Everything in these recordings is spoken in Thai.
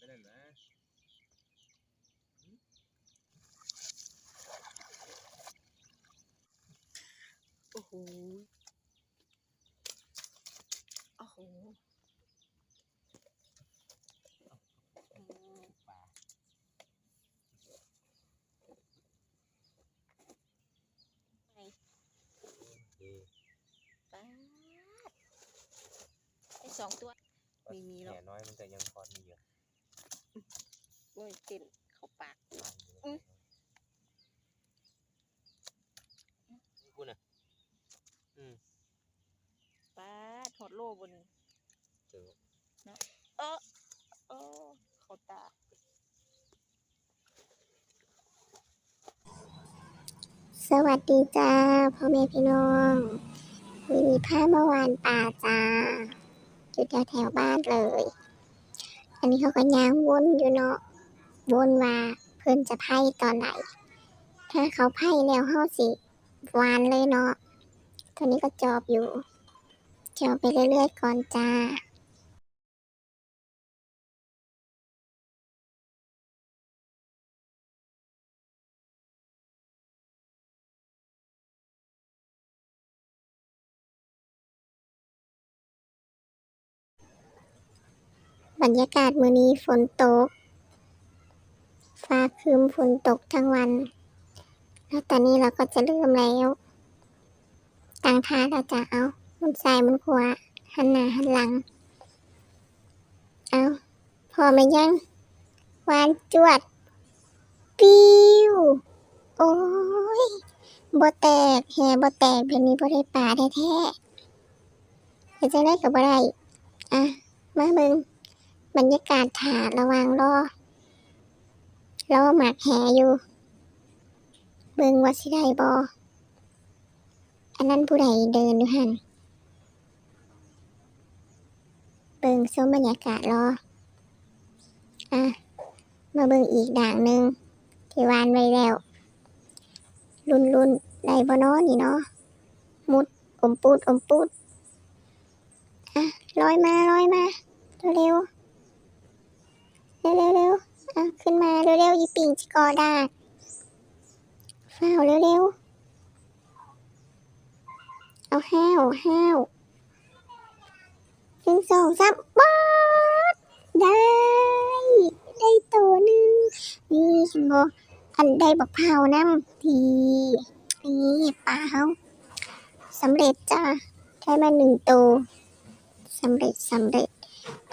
ไปนั่นนะโอ้โห โอ้โหอืมป่าไปโอเคป๊าดได้สองตัว มีมีหรอแหน่น้อยมันจะยังพอมีอยู่โอ้ยเต้นเข้าปากวางอยู่อืมนี่คุณอะ อืมป๊าดหอดโลบนเจอเออเออเขาตาสวัสดีจ้าพ่อแม่พี่น้องวันนี้พาเมื่อวานป่าจ้าอยู่แถวแถวๆบ้านเลย อันนี้เขาก็ย่างวนอยู่เนาะ วนว่าเพื่อนจะไพ่ตอนไหน ถ้าเขาไพ่แล้วเฮาสิหวานเลยเนาะตอนนี้ก็จอบอยู่ จอบไปเรื่อยๆก่อนจ้าบรรยากาศมื้อนี้ฝนตก ฟ้าครึมฝนตกทั้งวัน แล้วตอนนี้เราก็จะเริ่มแล้วตั้งท่าเราจะเอามุนซ้ายมุนขวาหันหน้าหันหลัง เอาพอไหมยังหวานจวด ปิ้ว โอ้ยบ่แตกแฮบ่แตกแบบนี้บ่ได้ป่าแท้ๆจังได้กับบ่ได้อะ มาเบิ่งบรรยากาศถาระว่างรอ รอหมากแหอยู่ เบิ่งว่าสิได้บออันนั้นผู้ใดเดินอยู่หันเบิ่งชมบรรยากาศรอ อะ มาเบิ่งอีกด่างหนึ่งที่วานไว้แล้ว รุนรุนได้บ่นาะนี่เนาะ มุดอมปูดอมปูด อะลอยมาลอยมา เร็วเร็วเร็วเร็ว ๆอะขึ้นมาเร็วๆยีปิงจิกอดาฝ้าวเร็วๆ เอาห้าวห้าวหนึ่งสองสามป๊าได้ ได้ตัวหนึ่งนี่ฉันบอกอันได้บักเผาน้ำทีนี่ปลาเขาสำเร็จจ้าได้มาหนึ่งตัวสำเร็จสำเร็จ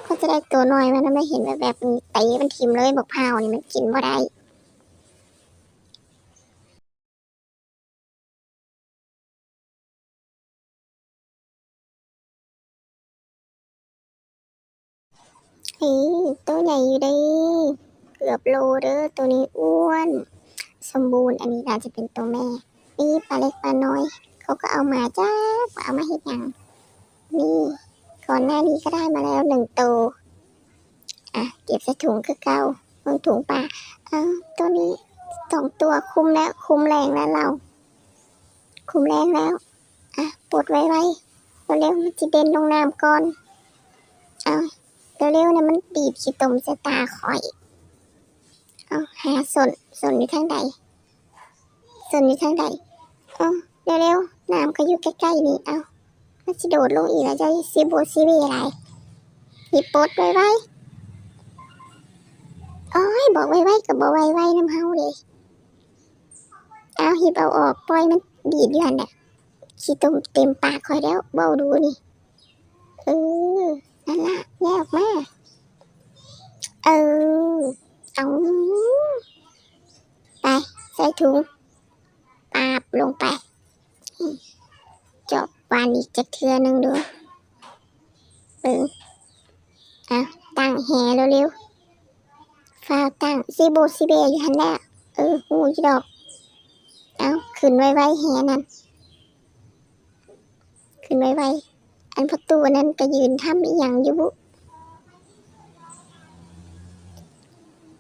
ก็จะได้ตัวน้อยมันไม่เห็นแบบแบบนี้ตีมันทิมเลยบอกพาวนี่มันกินบ่ได้เฮ้ยตัวใหญ่อยู่ด้เกือบโลเด้อตัวนี้อ้วน สมบูรณ์อันนี้น่าจะเป็นตัวแม่ นี่ปลาเล็กปลาน้อย เขาก็เอามาจ้าเอามาให้ยังนี่ ก่อนหน้านี้ก็ได้มาแล้วหนึ่งตัว อะ เก็บใส่ถุงคือเก่าเบิ่งถุงปลาเอ้าตัวนี้สองตัวคุมแล้ว คุมแรงแล้วเรา คุมแรงแล้ว อะปลดไว้ไว้เร็วๆมันจะเบนลงน้ำก่อน เอาเร็วๆนะมันบีบขี้ตมใส่ตาคอย เอาหาส่วนส่วนอยู่ทางใดส่วนอยู่ทางใดเอาเร็วๆน้ำก็อยู่ใกล้ๆนี่ เอา มันจะโดดลงอีกแล้วจะซีโบซีบีอะไรหยิบปดไว้ไว้โอ้ยบอกไว้ไว้กับบอกไว้ไว้น้ำเฮาเลยเอาหิบเอาออกปล่อยมันดีดยู่หันแหละขี้ตุ่มเต็มปากคอยแล้วเบาดูนี่เออนั่นละแยกออกมาเออเอาไปใส่ถุงปาบลงไป วานอีกจักเทือนึงดูเออเอาตั้งแหเร็วๆฟ้าตั้งซีโบซีเบอยู่หันแหละเออหูจีดอก เอาขึ้นไว้ไว้แหนั่นขึ้นไว้ไว้อันประตูนั้นก็ยืนทำอีหยังอยู่บุ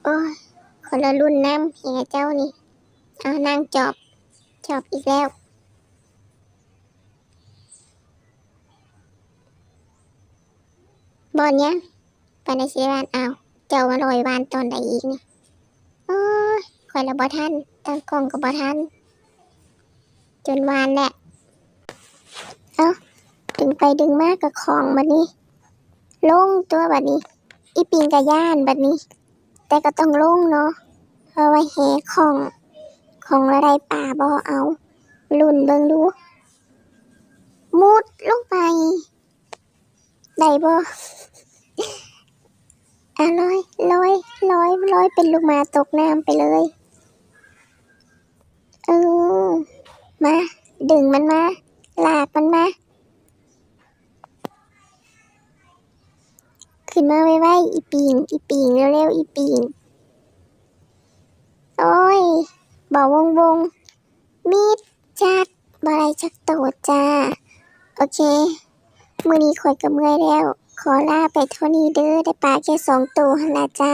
โอ้ยคนละรุ่นน้ำแหเจ้านี่เอานางจอบ จอบอีกแล้ว บอลเนี้ยไปในสิบานเอาเจ้ามาลอยวานตอนใดอีกนี่โอ้ยคอยละบ่ทันตั้งกล้องก็บ่ทันจนวานแหละ เอ้า ดึงไปดึงมากกับของบัดนี้ ลงตัวบัดนี้ อีปิงกะย่านบัดนี้ แต่ก็ต้องลงเนาะ เพราะว่าแหของ ของอะไรป่าบ่เอาลุ่นเบิ่งดู มุดลงไป ได้บ่ อะลอยลอยลอยลอยเป็นลูกมาตกน้ำไปเลย เออ มา ดึงมันมา ลากมันมา ขึ้นมาไว้ๆอีปิงอีปิงเร็วๆอีปิงโอ้ยบอกวงวงมีดจัดบอะไรจักโตดจ้า โอเค มือนี้ข่อยกับเมื่อยแล้ว ขอลาไปเท่านี้เด้อได้ปลาแค่สองตัวหนละจ้า